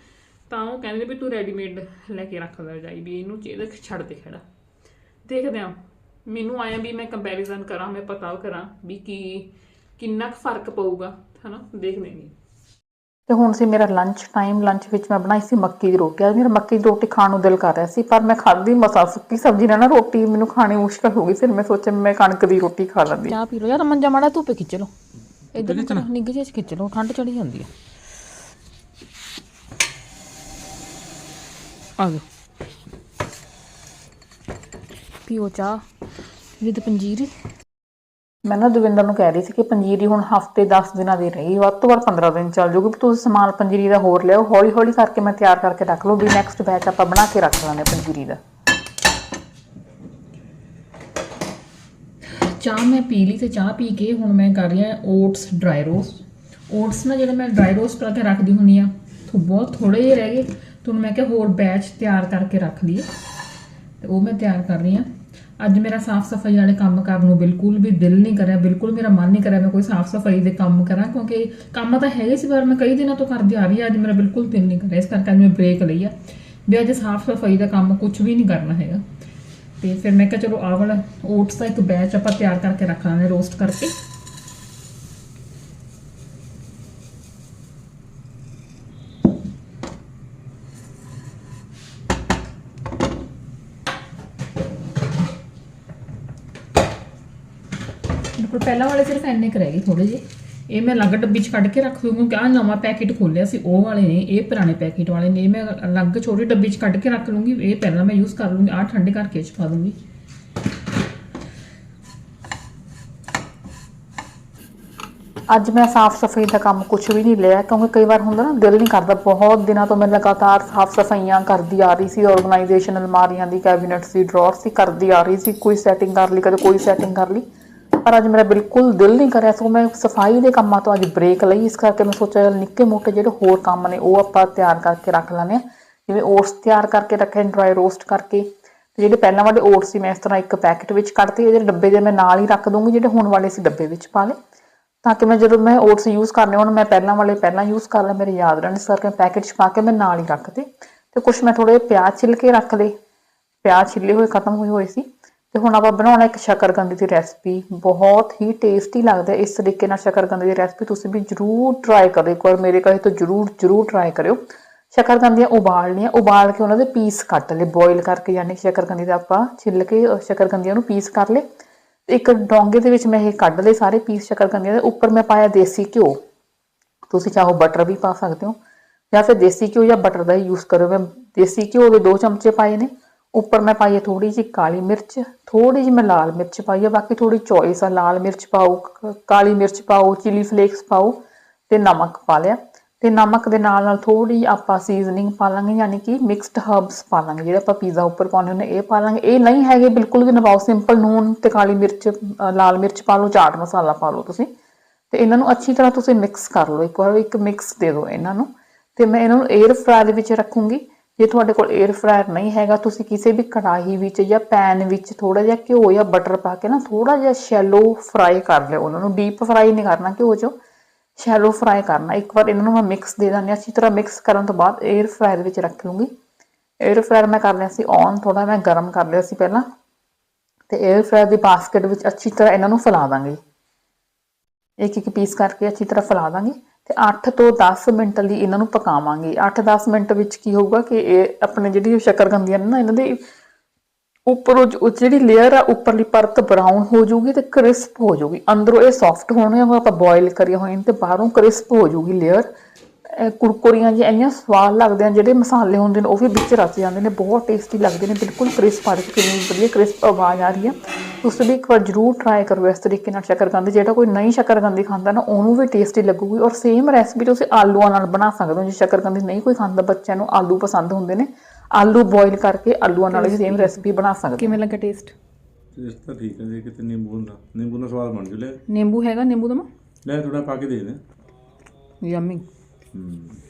ਤਾਂ ਉਹ ਕਹਿੰਦੇ ਵੀ, ਤੂੰ ਰੈਡੀਮੇਡ ਲੈ ਕੇ ਰੱਖ ਲੈ ਰਜਾਈ, ਵੀ ਇਹਨੂੰ ਇਹਦਾ ਛੱਡ ਦੇ ਖੜਾ। ਦੇਖਦੇ ਹਾਂ। ਮੈਨੂੰ ਆਇਆ ਵੀ ਮੈਂ ਕੰਪੈਰੀਜ਼ਨ ਕਰਾਂ, ਮੈਂ ਪਤਾ ਕਰਾਂ ਵੀ ਕੀ, ਕਿੰਨਾ ਕੁ ਫ਼ਰਕ ਪਊਗਾ, ਹਨਾ? ਦੇਖਦੇ ਹਾਂ ਤੇ ਹੁਣ ਸੀ ਮੇਰਾ ਲੰਚ ਟਾਈਮ ਲੰਚ ਵਿੱਚ ਮੈਂ ਬਣਾਈ ਸੀ ਮੱਕੀ ਦੀ ਰੋਟੀ। ਅੱਜ ਮੇਰਾ ਮੱਕੀ ਦੀ ਰੋਟੀ ਖਾਣ ਨੂੰ ਦਿਲ ਕਰ ਰਿਹਾ ਸੀ ਪਰ ਮੈਂ ਖਾਧੀ ਮਸਾ ਸੁੱਕੀ ਸਬਜ਼ੀ ਨਾਲ ਨਾ ਰੋਟੀ ਮੈਨੂੰ ਖਾਣੀ ਮੁਸ਼ਕਲ ਹੋ ਗਈ। ਫਿਰ ਮੈਂ ਸੋਚਿਆ ਮੈਂ ਕਣਕ ਦੀ ਰੋਟੀ ਖਾ ਲੈਂਦੀ। ਚਾਹ ਪੀ ਲਓ। ਯਾਰ ਮੰਜਾ ਮਾੜਾ ਧੁੱਪੇ ਖਿੱਚ ਲਓ। ਇੱਧਰ ਨੂੰ ਨਿੱਘ ਜਿਹੇ ਖਿੱਚ ਲਓ। ਠੰਡ ਚੜੀ ਜਾਂਦੀ ਹੈ ਆ ਗਏ ਪੀਓ ਚਾਹ। ਵਿਦ ਪੰਜੀਰੀ। ਮੈਂ ਨਾ ਦਵਿੰਦਰ ਨੂੰ ਕਹਿ ਰਹੀ ਸੀ ਕਿ ਪੰਜੀਰੀ ਹੁਣ ਹਫ਼ਤੇ 10 ਦਿਨਾਂ ਦੀ ਰਹੀ, ਵੱਧ ਤੋਂ ਵੱਧ 15 ਦਿਨ ਚੱਲ ਜੂਗੀ ਤੁਸੀਂ ਸਮਾਨ ਪੰਜੀਰੀ ਦਾ ਹੋਰ ਲਿਆਓ ਹੌਲੀ ਹੌਲੀ ਕਰਕੇ ਮੈਂ ਤਿਆਰ ਕਰਕੇ ਰੱਖ ਲਓ ਵੀ ਨੈਕਸਟ ਬੈਚ ਆਪਾਂ ਬਣਾ ਕੇ ਰੱਖ ਲਾਂਗੇ ਪੰਜੀਰੀ ਦਾ। ਚਾਹ ਮੈਂ ਪੀ ਲਈ ਤੇ ਚਾਹ ਪੀ ਕੇ ਹੁਣ ਮੈਂ ਕਰ ਰਹੀ ਹਾਂ ਓਟਸ ਡਰਾਈ ਰੋਸਟ ਓਟਸ ਨਾ ਜਿਹੜੇ ਮੈਂ ਡਰਾਈ ਰੋਸਟ ਕਰਕੇ ਰੱਖਦੀ ਹੁੰਦੀ ਆ ਤੋਂ ਬਹੁਤ ਥੋੜੇ ਜਿਹੇ ਰਹਿ ਗਏ, ਤੇ ਮੈਂ ਕਿਹਾ ਹੋਰ ਬੈਚ ਤਿਆਰ ਕਰਕੇ ਰੱਖ ਲਈਏ। ਤੇ ਉਹ ਮੈਂ ਤਿਆਰ ਕਰ ਰਹੀ ਹਾਂ। ਅੱਜ ਮੇਰਾ ਸਾਫ਼ ਸਫ਼ਾਈ ਵਾਲੇ ਕੰਮ ਕਰਨ ਨੂੰ ਬਿਲਕੁਲ ਵੀ ਦਿਲ ਨਹੀਂ ਕਰਿਆ, ਬਿਲਕੁਲ ਮੇਰਾ ਮਨ ਨਹੀਂ ਕਰਿਆ ਮੈਂ ਕੋਈ ਸਾਫ਼ ਸਫ਼ਾਈ ਦੇ ਕੰਮ ਕਰਾਂ, ਕਿਉਂਕਿ ਕੰਮ ਤਾਂ ਹੈਗੇ ਸੀ ਪਰ ਮੈਂ ਕਈ ਦਿਨਾਂ ਤੋਂ ਕਰਦੀ ਆ ਰਹੀ ਹਾਂ, ਅੱਜ ਮੇਰਾ ਬਿਲਕੁਲ ਦਿਲ ਨਹੀਂ ਕਰਿਆ, ਇਸ ਕਰਕੇ ਅੱਜ ਮੈਂ ਬ੍ਰੇਕ ਲਈ ਆ। ਵੀ ਅੱਜ ਸਾਫ਼ ਸਫ਼ਾਈ ਦਾ ਕੰਮ ਕੁਝ ਵੀ ਨਹੀਂ ਕਰਨਾ ਹੈਗਾ। ਤੇ ਫਿਰ ਮੈਂ ਕਿਹਾ ਚਲੋ ਆਹ ਵਾਲਾ ਓਟਸ ਦਾ ਇੱਕ ਬੈਚ ਆਪਾਂ ਤਿਆਰ ਕਰਕੇ ਰੱਖ ਲਾਂਗੇ ਰੋਸਟ ਕਰਕੇ। ਪਹਿਲਾਂ ਵਾਲੇ ਸਿਰਫ ਇੰਨੇ ਕੁ ਰਹਿ ਗਏ ਥੋੜੇ ਜਿਹੇ। ਇਹ ਮੈਂ ਅਲੱਗ ਡੱਬੀ 'ਚ ਕੱਢ ਕੇ ਰੱਖ ਦੂੰਗੀ ਕਿਉਂਕਿ ਆਹ ਨਵਾਂ ਪੈਕੇਟ ਖੋਲਿਆ ਸੀ, ਉਹ ਵਾਲੇ ਨੇ, ਇਹ ਪੁਰਾਣੇ ਪੈਕੇਟ ਵਾਲੇ ਨੇ, ਇਹ ਮੈਂ ਅਲੱਗ ਛੋਟੀ ਡੱਬੀ 'ਚ ਕੱਢ ਕੇ ਰੱਖ ਲੂੰਗੀ, ਇਹ ਪਹਿਲਾਂ ਮੈਂ ਯੂਜ਼ ਕਰ ਲੂੰਗੀ, ਆਹ ਠੰਡੇ ਕਰਕੇ 'ਚ ਪਾ ਦੂੰਗੀ। ਅੱਜ ਮੈਂ ਸਾਫ਼ ਸਫ਼ਾਈ ਦਾ ਕੰਮ ਕੁਝ ਵੀ ਨਹੀਂ ਲਿਆ, ਕਿਉਂਕਿ ਕਈ ਵਾਰ ਹੁੰਦਾ ਨਾ, ਦਿਲ ਨਹੀਂ ਕਰਦਾ, ਬਹੁਤ ਦਿਨਾਂ ਤੋਂ ਮੈਂ ਲਗਾਤਾਰ ਸਾਫ਼ ਸਫਾਈਆਂ ਕਰਦੀ ਆ ਰਹੀ ਸੀ ਆਰਗੇਨਾਈਜੇਸ਼ਨ ਅਲਮਾਰੀਆਂ ਦੀ ਕੈਬਿਨਟਸ ਦੀ ਡਰਾਅਰ ਸੀ ਕਰਦੀ ਆ ਰਹੀ ਸੀ, ਕੋਈ ਸੈਟਿੰਗ ਕਰ ਲਈ, ਕਦੇ ਕੋਈ ਸੈਟਿੰਗ ਕਰ ਲਈ। ਪਰ ਅੱਜ ਮੇਰਾ ਬਿਲਕੁਲ ਦਿਲ ਨਹੀਂ ਕਰਿਆ ਸੋ ਮੈਂ ਸਫ਼ਾਈ ਦੇ ਕੰਮਾਂ ਤੋਂ ਅੱਜ ਬ੍ਰੇਕ ਲਈ। ਇਸ ਕਰਕੇ ਮੈਂ ਸੋਚਿਆ ਨਿੱਕੇ ਮੋਟੇ ਜਿਹੜੇ ਹੋਰ ਕੰਮ ਨੇ, ਉਹ ਆਪਾਂ ਤਿਆਰ ਕਰਕੇ ਰੱਖ ਲੈਂਦੇ ਜਿਵੇਂ ਓਟਸ ਤਿਆਰ ਕਰਕੇ ਰੱਖੇ ਡਰਾਈ ਰੋਸਟ ਕਰਕੇ। ਤੇ ਜਿਹੜੇ ਪਹਿਲਾਂ ਵਾਲੇ ਓਟਸ ਸੀ, ਮੈਂ ਇਸ ਤਰ੍ਹਾਂ ਇੱਕ ਪੈਕੇਟ ਵਿੱਚ ਕੱਢਤੇ, ਇਹਦੇ ਡੱਬੇ ਦੇ ਮੈਂ ਨਾਲ ਹੀ ਰੱਖ ਦੂੰਗੀ ਜਿਹੜੇ ਹੁਣ ਵਾਲੇ ਸੀ ਡੱਬੇ ਵਿੱਚ ਪਾ ਲਏ। ਤਾਂ ਕਿ ਮੈਂ ਜਦੋਂ ਮੈਂ ਓਟਸ ਯੂਜ਼ ਕਰਨੇ ਹੁਣ, ਮੈਂ ਪਹਿਲਾਂ ਵਾਲੇ ਪਹਿਲਾਂ ਯੂਜ਼ ਕਰ ਲਾਂ, ਮੇਰੇ ਯਾਦ ਰਹਿਣ, ਇਸ ਕਰਕੇ ਪੈਕੇਟ 'ਚ ਪਾ ਕੇ ਮੈਂ ਨਾਲ ਹੀ ਰੱਖਦੇ ਤੇ ਕੁਝ ਮੈਂ ਥੋੜੇ ਪਿਆਜ਼ ਛਿੱਲ ਕੇ ਰੱਖ ਲਏ। ਪਿਆਜ਼ ਛਿੱਲੇ ਹੋਏ, ਖਤਮ ਹੋਏ ਹੋਏ ਸੀ। ਤੇ ਹੁਣ ਆਪਾਂ ਬਣਾਉਣਾ ਇੱਕ ਸ਼ੱਕਰਕੰਦੀ ਦੀ ਰੈਸਪੀ ਬਹੁਤ ਹੀ ਟੇਸਟੀ ਲੱਗਦਾ ਇਸ ਤਰੀਕੇ ਨਾਲ ਸ਼ੱਕਰਕੰਦੀ ਦੀ ਰੈਸਪੀ ਤੁਸੀਂ ਵੀ ਜਰੂਰ ਟਰਾਈ ਕਰੋ। ਇੱਕ ਵਾਰ ਮੇਰੇ ਕਹੇ ਤੋਂ ਜਰੂਰ ਜਰੂਰ ਟਰਾਈ ਕਰਿਓ। ਸ਼ੱਕਰਕੰਦੀਆਂ ਉਬਾਲਣੀਆਂ, ਉਬਾਲ ਕੇ ਉਹਨਾਂ ਦੇ ਪੀਸ ਕੱਟ ਲਏ। ਬੋਇਲ ਕਰਕੇ ਯਾਨੀ ਕਿ ਸ਼ੱਕਰਕੰਦੀ ਦਾ ਆਪਾਂ ਛਿੱਲ ਕੇ, ਅਹ, ਸ਼ੱਕਰਕੰਦੀਆਂ ਨੂੰ ਪੀਸ ਕਰ ਲਏ। ਇੱਕ ਡੋਂਗੇ ਦੇ ਵਿੱਚ ਮੈਂ ਇਹ ਕੱਢ ਲਏ ਸਾਰੇ ਪੀਸ ਸ਼ੱਕਰਕੰਦੀਆਂ ਦੇ। ਉੱਪਰ ਮੈਂ ਪਾਇਆ ਦੇਸੀ ਘਿਓ। ਤੁਸੀਂ ਚਾਹੋ ਬਟਰ ਵੀ ਪਾ ਸਕਦੇ ਹੋ ਜਾਂ ਫਿਰ ਦੇਸੀ ਘਿਓ ਜਾਂ ਬਟਰ ਦਾ ਹੀ ਯੂਜ਼ ਕਰੋ ਮੈਂ ਦੇਸੀ ਘਿਓ ਦੇ 2 ਚਮਚੇ ਪਾਏ ਨੇ। ਉੱਪਰ ਮੈਂ ਪਾਈ ਹੈ ਥੋੜੀ ਜਿਹੀ ਕਾਲੀ ਮਿਰਚ ਥੋੜੀ ਜਿਹੀ ਮੈਂ ਲਾਲ ਮਿਰਚ ਪਾਈ ਹੈ ਬਾਕੀ ਥੋੜੀ ਚੋਇਸ ਆ, ਲਾਲ ਮਿਰਚ ਪਾਓ, ਕ- ਕਾਲੀ ਮਿਰਚ ਪਾਓ ਚਿਲੀ ਫਲੇਕਸ ਪਾਓ ਤੇ ਨਮਕ ਪਾ ਲਿਆ। ਤੇ ਨਮਕ ਦੇ ਨਾਲ ਨਾਲ ਥੋੜੀ ਆਪਾਂ ਸੀਜ਼ਨਿੰਗ ਪਾ ਲਾਂਗੇ, ਯਾਨੀ ਕਿ ਮਿਕਸਡ ਹਰਬਸ ਪਾ ਲਾਂਗੇ, ਜਿਹੜੇ ਆਪਾਂ ਪੀਜ਼ਾ ਉੱਪਰ ਪਾਉਂਦੇ ਹੁੰਦੇ ਇਹ ਪਾ ਲਾਂਗੇ। ਇਹ ਨਹੀਂ ਹੈਗੇ ਬਿਲਕੁਲ ਵੀ ਨਵਾਓ ਸਿੰਪਲ ਨੂਨ ਤੇ ਕਾਲੀ ਮਿਰਚ ਲਾਲ ਮਿਰਚ ਪਾ ਲਓ, ਚਾਟ ਮਸਾਲਾ ਪਾ ਲਓ ਤੁਸੀਂ। ਤੇ ਇਹਨਾਂ ਨੂੰ ਅੱਛੀ ਤਰ੍ਹਾਂ ਤੁਸੀਂ ਮਿਕਸ ਕਰ ਲਓ, ਇੱਕ ਵਾਰ ਇੱਕ ਮਿਕਸ ਦੇ ਦਿਓ ਇਹਨਾਂ ਨੂੰ। ਤੇ ਮੈਂ ਇਹਨਾਂ ਨੂੰ 에ਅਰ ਫਰਾਇਰ ਦੇ ਵਿੱਚ ਰੱਖੂੰਗੀ। ਜੇ ਤੁਹਾਡੇ ਕੋਲ 에ਅਰ ਫਰਾਇਰ ਨਹੀਂ ਹੈਗਾ, ਤੁਸੀਂ ਕਿਸੇ ਵੀ ਕੜਾਹੀ ਵਿੱਚ ਜਾਂ ਪੈਨ ਵਿੱਚ ਥੋੜਾ ਜਿਹਾ ਘਿਓ ਜਾਂ ਬਟਰ ਪਾ ਕੇ ਨਾ ਥੋੜਾ ਜਿਹਾ ਸ਼ੈਲੋ ਫਰਾਈ ਕਰ ਲਿਓ ਉਹਨਾਂ ਨੂੰ ਡੀਪ ਫਰਾਈ ਨਹੀਂ ਕਰਨਾ, ਘਿਓ 'ਚ ਸ਼ੈਲੋ ਫਰਾਈ ਕਰਨਾ। ਇੱਕ ਵਾਰ ਇਹਨਾਂ ਨੂੰ ਮੈਂ ਮਿਕਸ ਦੇ ਦਾਂਗੀ ਅੱਛੀ ਤਰ੍ਹਾਂ ਮਿਕਸ ਕਰਨ ਤੋਂ ਬਾਅਦ 에ਅਰ ਫਰਾਇਰ ਵਿੱਚ ਰੱਖ ਲੂੰਗੀ। 에ਅਰ ਫਰਾਇਰ ਮੈਂ ਕਰ ਲਿਆ ਸੀ ਔਨ ਥੋੜਾ ਮੈਂ ਗਰਮ ਕਰ ਲਿਆ ਸੀ ਪਹਿਲਾਂ। ਤੇ 에ਅਰ ਫਰਾਇਰ ਦੀ ਬਾਸਕਟ ਵਿੱਚ ਅੱਛੀ ਤਰ੍ਹਾਂ ਇਹਨਾਂ ਨੂੰ ਫੈਲਾ ਦਾਂਗੇ। ਇੱਕ ਇੱਕ ਪੀਸ ਕਰਕੇ ਅੱਛੀ ਤਰ੍ਹਾਂ ਫੈਲਾ ਦਾਂਗੇ। ਤੇ 8 ਤੋਂ 10 ਮਿੰਟ ਲਈ ਇਹਨਾਂ ਨੂੰ ਪਕਾਵਾਂਗੇ। 8-10 ਮਿੰਟ ਵਿੱਚ ਕੀ ਹੋਊਗਾ ਕਿ ਇਹ ਆਪਣੇ ਜਿਹੜੀ ਸ਼ੱਕਰਕੰਦੀਆਂ ਨੇ ਨਾ, ਇਹਨਾਂ ਦੇ ਉੱਪਰੋਂ ਜਿਹੜੀ ਲੇਅਰ ਆ, ਉੱਪਰਲੀ ਪਰਤ ਬਰਾਊਨ ਹੋ ਜਾਊਗੀ ਤੇ ਕ੍ਰਿਸਪ ਹੋ ਜਾਊਗੀ। ਅੰਦਰੋਂ ਇਹ ਸੌਫਟ ਹੋਣੇ ਉਹ ਆਪਾਂ ਬੋਇਲ ਕਰੀਆਂ ਹੋਏ ਨੇ ਤੇ ਬਾਹਰੋਂ ਕ੍ਰਿਸਪ ਹੋ ਜਾਊਗੀ ਲੇਅਰ ਕੁਰਕੁਰੀਆਂ ਜਿਹੀਆਂ ਇੰਨੀਆਂ ਸਵਾਦ ਲੱਗਦੇ ਆ ਜਿਹੜੇ ਮਸਾਲੇ ਹੁੰਦੇ ਨੇ ਉਹ ਵੀ ਵਿੱਚ ਰਚ ਜਾਂਦੇ ਨੇ ਬਹੁਤ ਟੇਸਟੀ ਲੱਗਦੇ ਨੇ ਬਿਲਕੁਲ ਕ੍ਰਿਸਪ ਆ ਰਹੀ ਕਿੰਨੀ ਵਧੀਆ ਕ੍ਰਿਸਪ ਆਵਾਜ਼ ਆ ਰਹੀ ਆ। ਤੁਸੀਂ ਵੀ ਇੱਕ ਵਾਰ ਜਰੂਰ ਟਰਾਈ ਕਰੋ ਇਸ ਤਰੀਕੇ ਨਾਲ ਸ਼ੱਕਰਕੰਦੀ ਜਿਹੜਾ ਕੋਈ ਨਹੀਂ ਸ਼ੱਕਰਕੰਦੀ ਖਾਂਦਾ ਨਾ ਉਹਨੂੰ ਵੀ ਟੇਸਟੀ ਲੱਗੂਗੀ ਔਰ ਸੇਮ ਰੈਸਪੀ ਤੁਸੀਂ ਆਲੂਆਂ ਨਾਲ ਬਣਾ ਸਕਦੇ ਹੋ ਜੇ ਸ਼ੱਕਰਕੰਦੀ ਨਹੀਂ ਕੋਈ ਖਾਂਦਾ ਬੱਚਿਆਂ ਨੂੰ ਆਲੂ ਪਸੰਦ ਹੁੰਦੇ ਨੇ ਆਲੂ ਬੋਇਲ ਕਰਕੇ ਆਲੂਆਂ ਨਾਲ ਵੀ ਸੇਮ ਰੈਸਪੀ ਬਣਾ ਸਕਦੇ ਹੋ। ਕਿਵੇਂ ਲੱਗਾ ਟੇਸਟ ਇਸ ਤਾਂ ਠੀਕ ਹੈ ਜੇ ਕਿਤੇ ਨਿੰਬੂ ਹੁੰਦਾ ਨਿੰਬੂ ਦਾ ਸਵਾਦ ਬਣ ਜੂ ਲੈ। ਨਿੰਬੂ ਹੈਗਾ ਨਿੰਬੂ ਦਾ ਲੈ ਥੋੜਾ ਪਾ ਕੇ ਦੇ ਦੇ। ਯਮੀ ਹੂੰ